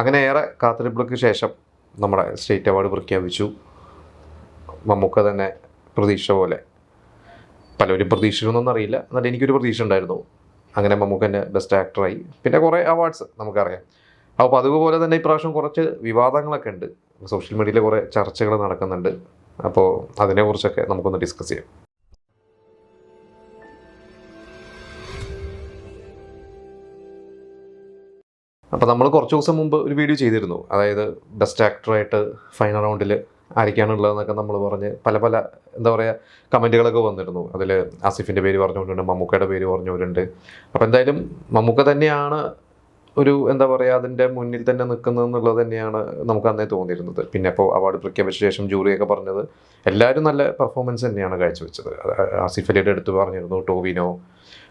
അങ്ങനെ ഏറെ കാത്തിരിപ്പുകൾക്ക് ശേഷം നമ്മുടെ സ്റ്റേറ്റ് അവാർഡ് പ്രഖ്യാപിച്ചു. മമ്മൂക്ക തന്നെ പ്രതീക്ഷ പോലെ. പലരും പ്രതീക്ഷിക്കുന്നൊന്നും അറിയില്ല. എന്നാലും എനിക്കൊരു പ്രതീക്ഷ ഉണ്ടായിരുന്നു. അങ്ങനെ മമ്മൂക്കന്റെ ബെസ്റ്റ് ആക്ടറായി പിന്നെ കുറേ അവാർഡ്സ് നമുക്കറിയാം. അപ്പോൾ അതുപോലെ തന്നെ ഇപ്രാവശ്യം കുറച്ച് വിവാദങ്ങളൊക്കെ ഉണ്ട്. സോഷ്യൽ മീഡിയയിൽ കുറേ ചർച്ചകൾ നടക്കുന്നുണ്ട്. അപ്പോൾ അതിനെക്കുറിച്ചൊക്കെ നമുക്കൊന്ന് ഡിസ്കസ് ചെയ്യാം. അപ്പോൾ നമ്മൾ കുറച്ച് ദിവസം മുമ്പ് ഒരു വീഡിയോ ചെയ്തിരുന്നു. അതായത് ബെസ്റ്റ് ആക്ടറായിട്ട് ഫൈനൽ റൗണ്ടിൽ ആയിരിക്കാനുള്ളതെന്നൊക്കെ നമ്മൾ പറഞ്ഞ് പല പല എന്താ പറയുക കമന്റുകളൊക്കെ വന്നിരുന്നു. അതിൽ ആസിഫിന്റെ പേര് പറഞ്ഞവരുണ്ട് മമ്മൂക്കയുടെ പേര് പറഞ്ഞവരുണ്ട്. അപ്പോൾ എന്തായാലും മമ്മൂക്ക തന്നെയാണ് ഒരു എന്താ പറയുക അതിന്റെ മുന്നിൽ തന്നെ നിൽക്കുന്നത് എന്നുള്ളത് തന്നെയാണ് നമുക്ക് അന്നേ തോന്നിയിരുന്നത്. പിന്നെ ഇപ്പോൾ അവാർഡ് പ്രഖ്യാപിച്ച ശേഷം ജൂറിയൊക്കെ പറഞ്ഞത് എല്ലാവരും നല്ല പെർഫോമൻസ് തന്നെയാണ് കാഴ്ചവെച്ചത്. ആസിഫ് അലിയുടെ അടുത്ത് പറഞ്ഞിരുന്നു ടോവിനോ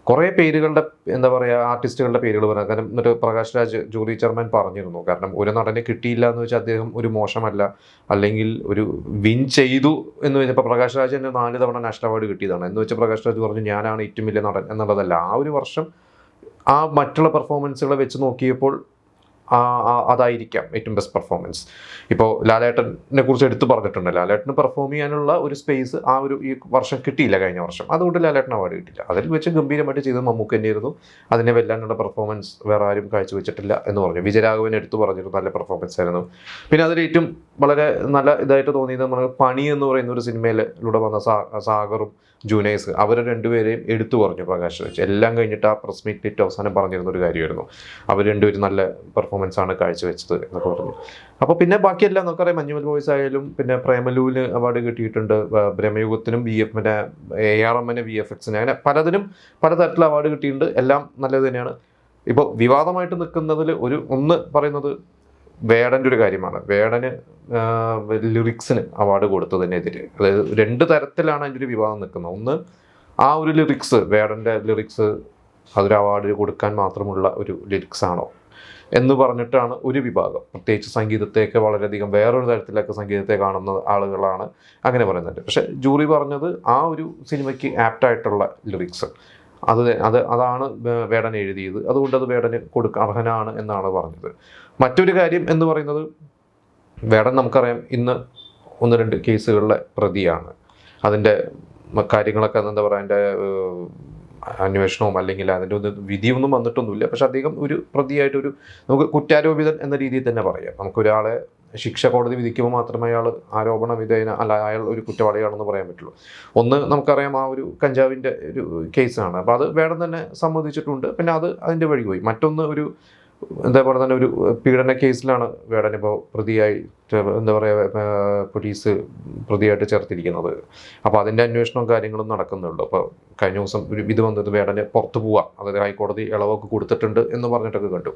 കുറേ പേരുകളുടെ എന്താ പറയുക ആർട്ടിസ്റ്റുകളുടെ പേരുകൾ പറയാം കാരണം എന്നിട്ട് പ്രകാശ് രാജ് ജൂറി ചെയർമാൻ പറഞ്ഞിരുന്നു. കാരണം ഒരു നടനെ കിട്ടിയില്ല എന്ന് വെച്ചാൽ അദ്ദേഹം ഒരു മോശമല്ല. അല്ലെങ്കിൽ ഒരു വിൻ ചെയ്തു എന്ന് വെച്ചപ്പോൾ പ്രകാശ് രാജ് തന്നെ നാല് തവണ നാഷണൽ അവാർഡ് കിട്ടിയതാണ്. എന്ന് വെച്ചാൽ പ്രകാശ് രാജ് പറഞ്ഞു ഞാനാണ് ഏറ്റവും വലിയ നടൻ എന്നുള്ളതല്ല. ആ ഒരു വർഷം ആ മറ്റുള്ള പെർഫോമൻസുകളെ വെച്ച് നോക്കിയപ്പോൾ അതായിരിക്കാം ഏറ്റവും ബെസ്റ്റ് പെർഫോമൻസ് ഇപ്പോൾ ലാലേട്ടനെ കുറിച്ച് എടുത്തു പറഞ്ഞിട്ടുണ്ട്. ലാലേട്ടന് പെർഫോം ചെയ്യാനുള്ള ഒരു സ്പേസ് ആ ഒരു ഈ വർഷം കിട്ടിയില്ല കഴിഞ്ഞ വർഷം. അതുകൊണ്ട് ലാലേട്ടൻ അവാർഡ് കിട്ടിയില്ല. അതിൽ വെച്ച് ഗംഭീരമായിട്ട് ചെയ്തത് മമ്മൂക്ക് തന്നെയായിരുന്നു. അതിനെ വെല്ലാനുള്ള പെർഫോമൻസ് വേറെ ആരും കാഴ്ചവെച്ചിട്ടില്ല എന്ന് പറഞ്ഞു. വിജയരാഘവൻ എടുത്തു പറഞ്ഞിരുന്നു നല്ല പെർഫോമൻസ് ആയിരുന്നു. പിന്നെ അതിൽ ഏറ്റവും വളരെ നല്ല ഇതായിട്ട് തോന്നിയത് നമ്മൾ പണി എന്ന് പറയുന്ന ഒരു സിനിമയിലൂടെ വന്ന സാഗറും ജൂനൈസ് അവർ രണ്ടുപേരെയും എടുത്തു പറഞ്ഞു പ്രകാശ് വെച്ച് എല്ലാം കഴിഞ്ഞിട്ട് ആ പ്രസ് മീറ്റ് അവസാനം പറഞ്ഞിരുന്ന ഒരു കാര്യമായിരുന്നു. അവർ രണ്ടുപേരും നല്ല പെർഫോമൻസ് ആണ് കാഴ്ചവെച്ചത് എന്നൊക്കെ പറഞ്ഞു. അപ്പോൾ പിന്നെ ബാക്കിയെല്ലാം നമുക്കറിയാം മഞ്ഞുമൽ ബോയ്സ് ആയാലും പിന്നെ പ്രേമലൂവിന് അവാർഡ് കിട്ടിയിട്ടുണ്ട് ബ്രഹ്മയുഗത്തിനും ബി എഫ് പിന്നെ എ ആർ എമ്മിന് ബി എഫ് എക്സിന് അങ്ങനെ പലതിനും പലതരത്തിലുള്ള അവാർഡ് കിട്ടിയിട്ടുണ്ട്. എല്ലാം നല്ലത് തന്നെയാണ്. ഇപ്പോൾ വിവാദമായിട്ട് നിൽക്കുന്നതിൽ ഒരു ഒന്ന് പറയുന്നത് വേടന്റെ ഒരു കാര്യമാണ്. വേടന് ലിറിക്സിന് അവാർഡ് കൊടുത്തതിനെതിരെ. അതായത് രണ്ട് തരത്തിലാണ് അതിന്റെ ഒരു വിവാദം നിൽക്കുന്നത്. ഒന്ന് ആ ഒരു ലിറിക്സ് വേടന്റെ ലിറിക്സ് അതൊരു അവാർഡ് കൊടുക്കാൻ മാത്രമുള്ള ഒരു ലിറിക്സ് ആണോ? എന്ന് പറഞ്ഞിട്ടാണ് ഒരു വിഭാഗം. പ്രത്യേകിച്ച് സംഗീതത്തെയൊക്കെ വളരെയധികം വേറൊരു തരത്തിലൊക്കെ സംഗീതത്തെ കാണുന്ന ആളുകളാണ് അങ്ങനെ പറയുന്നുണ്ട് പക്ഷേ ജൂറി പറഞ്ഞത് ആ ഒരു സിനിമയ്ക്ക് ആപ്റ്റായിട്ടുള്ള ലിറിക്സ് അത് അത് അതാണ് വേടൻ എഴുതിയത്. അതുകൊണ്ട് അത് വേടന് കൊടുക്ക അർഹനാണ് എന്നാണ് പറഞ്ഞത്. മറ്റൊരു കാര്യം എന്ന് പറയുന്നത് വേടൻ നമുക്കറിയാം ഇന്ന് ഒന്ന് രണ്ട് കേസുകളിലെ പ്രതിയാണ്. അതിന്റെ കാര്യങ്ങളൊക്കെ എന്താ പറയുക അതിന്റെ അന്വേഷണവും അല്ലെങ്കിൽ അതിന്റെ ഒന്ന് വിധിയൊന്നും വന്നിട്ടൊന്നുമില്ല. പക്ഷെ അദ്ദേഹം ഒരു പ്രതിയായിട്ടൊരു നമുക്ക് കുറ്റാരോപിതൻ എന്ന രീതിയിൽ തന്നെ പറയാം. നമുക്കൊരാളെ ശിക്ഷ കോടതി വിധിക്കുമ്പോൾ മാത്രമേ അയാൾ ആരോപണ വിധേയന അല്ല അയാൾ ഒരു കുറ്റവാളിയാണെന്ന് പറയാൻ പറ്റുള്ളൂ. ഒന്ന് നമുക്കറിയാം ആ ഒരു കഞ്ചാവിന്റെ ഒരു കേസാണ്. അപ്പോൾ അത് വേണം തന്നെ സമ്മതിച്ചിട്ടുണ്ട്. പിന്നെ അത് അതിന്റെ വഴി പോയി മറ്റൊന്ന് ഒരു പറയുക തന്നെ ഒരു പീഡന കേസിലാണ് വേടൻ ഇപ്പോൾ പ്രതിയായി എന്താ പറയുക പോലീസ് പ്രതിയായിട്ട് ചേർത്തിരിക്കുന്നത്. അപ്പോൾ അതിന്റെ അന്വേഷണവും കാര്യങ്ങളും നടക്കുന്നുള്ളു അപ്പോൾ കഴിഞ്ഞ ദിവസം ഒരു ഇത് വന്നത് വേടന് പുറത്ത് പോവാം. അതായത് ഹൈക്കോടതി ഇളവൊക്കെ കൊടുത്തിട്ടുണ്ട് എന്ന് പറഞ്ഞിട്ടൊക്കെ കണ്ടു.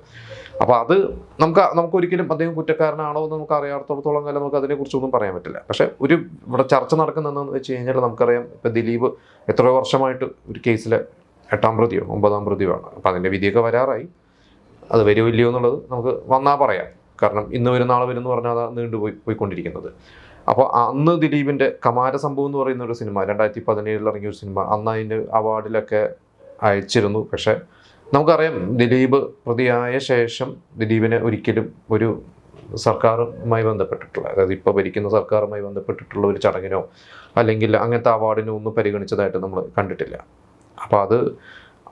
അപ്പോൾ അത് നമുക്ക് നമുക്ക് ഒരിക്കലും അദ്ദേഹം കുറ്റക്കാരനാണോ എന്ന് നമുക്ക് അറിയാത്തോളത്തോളം കാലം നമുക്ക് അതിനെക്കുറിച്ചൊന്നും പറയാൻ പറ്റില്ല. പക്ഷേ ഒരു ഇവിടെ ചർച്ച നടക്കുന്നതെന്ന് വെച്ച് കഴിഞ്ഞാൽ നമുക്കറിയാം ഇപ്പോൾ ദിലീപ് എത്രയോ വർഷമായിട്ട് ഒരു കേസിലെ എട്ടാം പ്രതിയോ ഒമ്പതാം പ്രതിയോ ആണ് അപ്പോൾ അതിന്റെ വിധിയൊക്കെ വരാറായി. അത് വരുമോ ഇല്ലയോ എന്നുള്ളത് നമുക്ക് വന്നാൽ പറയാം. കാരണം ഇന്ന് വരും നാളെ വരും എന്ന് പറഞ്ഞാൽ അതാണ് നീണ്ടു പോയി പോയിക്കൊണ്ടിരിക്കുന്നത്. അപ്പോൾ അന്ന് ദിലീപിന്റെ കമാര സംഭവം എന്ന് പറയുന്ന ഒരു സിനിമ രണ്ടായിരത്തി പതിനേഴിൽ ഇറങ്ങിയ ഒരു സിനിമ അന്ന് അതിന്റെ അവാർഡിലൊക്കെ അയച്ചിരുന്നു. പക്ഷേ നമുക്കറിയാം ദിലീപ് പ്രതിയായ ശേഷം ദിലീപിനെ ഒരിക്കലും ഒരു സർക്കാരുമായി ബന്ധപ്പെട്ടിട്ടുള്ള അതായത് ഇപ്പോൾ ഭരിക്കുന്ന സർക്കാരുമായി ബന്ധപ്പെട്ടിട്ടുള്ള ഒരു ചടങ്ങിനോ അല്ലെങ്കിൽ അങ്ങനത്തെ അവാർഡിനോ ഒന്നും പരിഗണിച്ചതായിട്ട് നമ്മൾ കണ്ടിട്ടില്ല. അപ്പോൾ അത്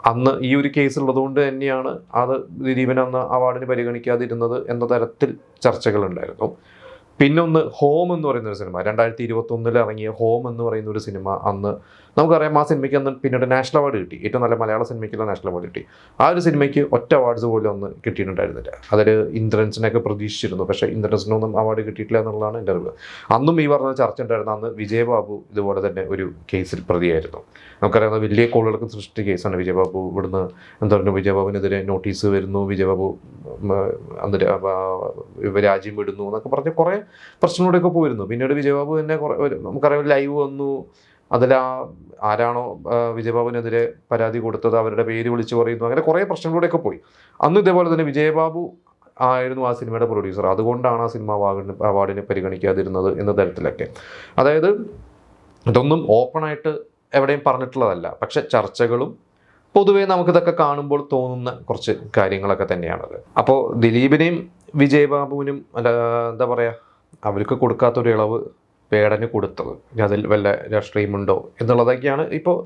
അന്ന് ഈ ഒരു കേസ് ഉള്ളതുകൊണ്ട് തന്നെയാണ് അത് ദിലീപിനെ അന്ന് അവാർഡിന് പരിഗണിക്കാതിരുന്നത് എന്ന തരത്തിൽ ചർച്ചകളുണ്ടായിരുന്നു. പിന്നൊന്ന് ഹോം എന്ന് പറയുന്ന ഒരു സിനിമ. രണ്ടായിരത്തി ഇരുപത്തി ഒന്നിൽ ഇറങ്ങിയ ഹോം എന്ന് പറയുന്ന ഒരു സിനിമ അന്ന് നമുക്കറിയാം ആ സിനിമയ്ക്ക് അന്ന് പിന്നീട് നാഷണൽ അവാർഡ് കിട്ടി. ഏറ്റവും നല്ല മലയാള സിനിമയ്ക്കുള്ള നാഷണൽ അവാർഡ് കിട്ടി. ആ ഒരു സിനിമയ്ക്ക് ഒറ്റ അവാർഡ്സ് പോലും ഒന്ന് കിട്ടിയിട്ടുണ്ടായിരുന്നില്ല. അതിൽ ഇന്ദ്രൻസിനൊക്കെ പ്രതീക്ഷിച്ചിരുന്നു. പക്ഷേ ഇന്ദ്രൻസിനൊന്നും അവാർഡ് കിട്ടിയിട്ടില്ല എന്നുള്ളതാണ് എന്റെ അറിവ്. അന്നും ഈ പറഞ്ഞ ചർച്ച ഉണ്ടായിരുന്ന അന്ന് വിജയബാബു ഇതുപോലെ തന്നെ ഒരു കേസിൽ പ്രതിയായിരുന്നു. നമുക്കറിയാവുന്ന വലിയ കോളുകൾക്ക് സൃഷ്ടിച്ച കേസാണ് വിജയബാബു ഇവിടുന്ന് എന്താ പറയുക വിജയബാബുവിനെതിരെ നോട്ടീസ് വരുന്നു. വിജയബാബു അന്ന് രാജ്യം വിടുന്നു എന്നൊക്കെ പറഞ്ഞ് കുറേ പ്രശ്നങ്ങളൂടെയൊക്കെ പോയിരുന്നു. പിന്നീട് വിജയബാബു തന്നെ കുറേ നമുക്കറിയാം ലൈവ് വന്നു. അതിൽ ആ ആരാണോ വിജയബാബുവിനെതിരെ പരാതി കൊടുത്തത് അവരുടെ പേര് വിളിച്ചു പറയുന്നു അങ്ങനെ കുറേ പ്രശ്നങ്ങളിലൂടെയൊക്കെ പോയി. അന്ന് ഇതേപോലെ തന്നെ വിജയബാബു ആയിരുന്നു ആ സിനിമയുടെ പ്രൊഡ്യൂസർ. അതുകൊണ്ടാണ് ആ സിനിമ അവാർഡിന് അവാർഡിന് പരിഗണിക്കാതിരുന്നത് എന്ന തരത്തിലൊക്കെ. അതായത് ഇതൊന്നും ഓപ്പണായിട്ട് എവിടെയും പറഞ്ഞിട്ടുള്ളതല്ല. പക്ഷെ ചർച്ചകളും പൊതുവേ നമുക്കിതൊക്കെ കാണുമ്പോൾ തോന്നുന്ന കുറച്ച് കാര്യങ്ങളൊക്കെ തന്നെയാണത്. അപ്പോൾ ദിലീപിനെയും വിജയബാബുവിനും അല്ല എന്താ പറയുക അവർക്ക് കൊടുക്കാത്തൊരു ഇളവ് പേടന് കൊടുത്തത്. അതിൽ വല്ല രാഷ്ട്രീയമുണ്ടോ എന്നുള്ളതൊക്കെയാണ് ഇപ്പോൾ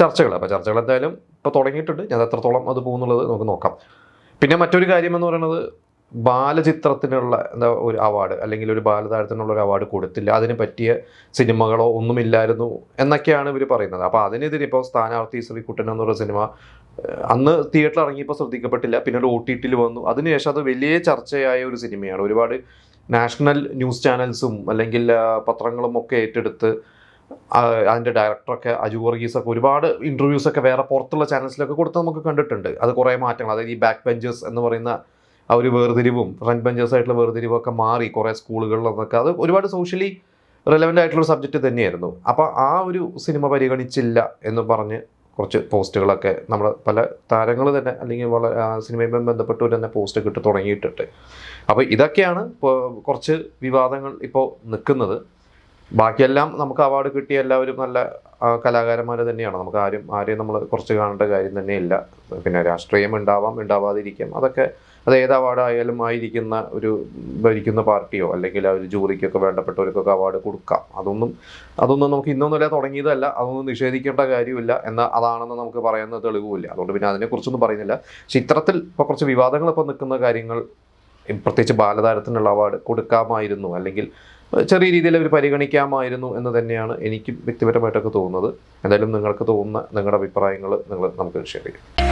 ചർച്ചകൾ അപ്പോൾ ചർച്ചകൾ എന്തായാലും ഇപ്പോൾ തുടങ്ങിയിട്ടുണ്ട്. ഞാൻ എത്രത്തോളം അത് പോകുന്നുള്ളത് നമുക്ക് നോക്കാം. പിന്നെ മറ്റൊരു കാര്യം എന്ന് പറയുന്നത് ബാലചിത്രത്തിനുള്ള എന്താ ഒരു അവാർഡ് അല്ലെങ്കിൽ ഒരു ബാലതാരത്തിനുള്ള ഒരു അവാർഡ് കൊടുത്തില്ല. അതിന് പറ്റിയ സിനിമകളോ ഒന്നുമില്ലായിരുന്നു എന്നൊക്കെയാണ് ഇവർ പറയുന്നത്. അപ്പോൾ അതിനെതിരെ ഇപ്പോൾ സ്ഥാനാർത്ഥി ശ്രീകുട്ടൻ എന്നൊരു സിനിമ അന്ന് തിയേറ്ററിൽ ഇറങ്ങിയപ്പോൾ ശ്രദ്ധിക്കപ്പെട്ടില്ല. പിന്നീട് ഒ ടി ടിയിൽ വന്നു. അതിനുശേഷം അത് വലിയ ചർച്ചയായ ഒരു സിനിമയാണ്. ഒരുപാട് നാഷണൽ ന്യൂസ് ചാനൽസും അല്ലെങ്കിൽ പത്രങ്ങളും ഒക്കെ ഏറ്റെടുത്ത് അതിന്റെ ഡയറക്ടറൊക്കെ അജു വർഗീസൊക്കെ ഒരുപാട് ഇന്റർവ്യൂസൊക്കെ വേറെ പുറത്തുള്ള ചാനൽസിലൊക്കെ കൊടുത്ത് നമുക്ക് കണ്ടിട്ടുണ്ട്. അത് കുറേ മാറ്റങ്ങൾ. അതായത് ഈ ബാക്ക് ബെഞ്ചേഴ്സ് എന്ന് പറയുന്ന ആ ഒരു വേർതിരിവും ഫ്രണ്ട് ബെഞ്ചേഴ്സായിട്ടുള്ള വേർതിരിവും ഒക്കെ മാറി കുറേ സ്കൂളുകളിലൊക്കെ അത് ഒരുപാട് സോഷ്യലി റെലവന്റ് ആയിട്ടുള്ള സബ്ജക്റ്റ് തന്നെയായിരുന്നു. അപ്പോൾ ആ ഒരു സിനിമ പരിഗണിച്ചില്ല എന്ന് പറഞ്ഞ് കുറച്ച് പോസ്റ്റുകളൊക്കെ നമ്മൾ പല താരങ്ങൾ തന്നെ അല്ലെങ്കിൽ വളരെ സിനിമയുമായി ബന്ധപ്പെട്ട് തന്നെ പോസ്റ്റ് കിട്ടി തുടങ്ങിയിട്ടുണ്ട്. അപ്പോൾ ഇതൊക്കെയാണ് ഇപ്പോൾ കുറച്ച് വിവാദങ്ങൾ ഇപ്പോൾ നിൽക്കുന്നത്. ബാക്കിയെല്ലാം നമുക്ക് അവാർഡ് കിട്ടിയ എല്ലാവരും നല്ല കലാകാരന്മാർ തന്നെയാണ്. നമുക്ക് ആരും ആരെയും നമ്മൾ കുറച്ച് കാണേണ്ട കാര്യം തന്നെയില്ല. പിന്നെ രാഷ്ട്രീയം ഉണ്ടാവാം ഉണ്ടാവാതിരിക്കാം. അതൊക്കെ അത് ഏത് അവാർഡ് ആയാലും ആയിരിക്കുന്ന ഒരു ഭരിക്കുന്ന പാർട്ടിയോ അല്ലെങ്കിൽ ആ ഒരു ജൂറിക്കൊക്കെ വേണ്ടപ്പെട്ടവർക്കൊക്കെ അവാർഡ് കൊടുക്കാം. അതൊന്നും അതൊന്നും നമുക്ക് ഇന്നൊന്നുമില്ല തുടങ്ങിയതല്ല. അതൊന്നും നിഷേധിക്കേണ്ട കാര്യമില്ല എന്നാൽ അതാണെന്ന് നമുക്ക് പറയുന്ന തെളിവുമില്ല. അതുകൊണ്ട് പിന്നെ അതിനെക്കുറിച്ചൊന്നും പറയുന്നില്ല. പക്ഷെ ഇത്തരത്തിൽ ഇപ്പോൾ കുറച്ച് വിവാദങ്ങൾ നിൽക്കുന്ന കാര്യങ്ങൾ പ്രത്യേകിച്ച് ബാലതാരത്തിനുള്ള അവാർഡ് കൊടുക്കാമായിരുന്നു. അല്ലെങ്കിൽ ചെറിയ രീതിയിൽ അവർ പരിഗണിക്കാമായിരുന്നു എന്ന് തന്നെയാണ് എനിക്ക് വ്യക്തിപരമായിട്ടൊക്കെ തോന്നുന്നത്. എന്തായാലും നിങ്ങൾക്ക് തോന്നുന്ന നിങ്ങളുടെ അഭിപ്രായങ്ങൾ നിങ്ങൾ നമുക്ക് ഷെയർ ചെയ്യാം.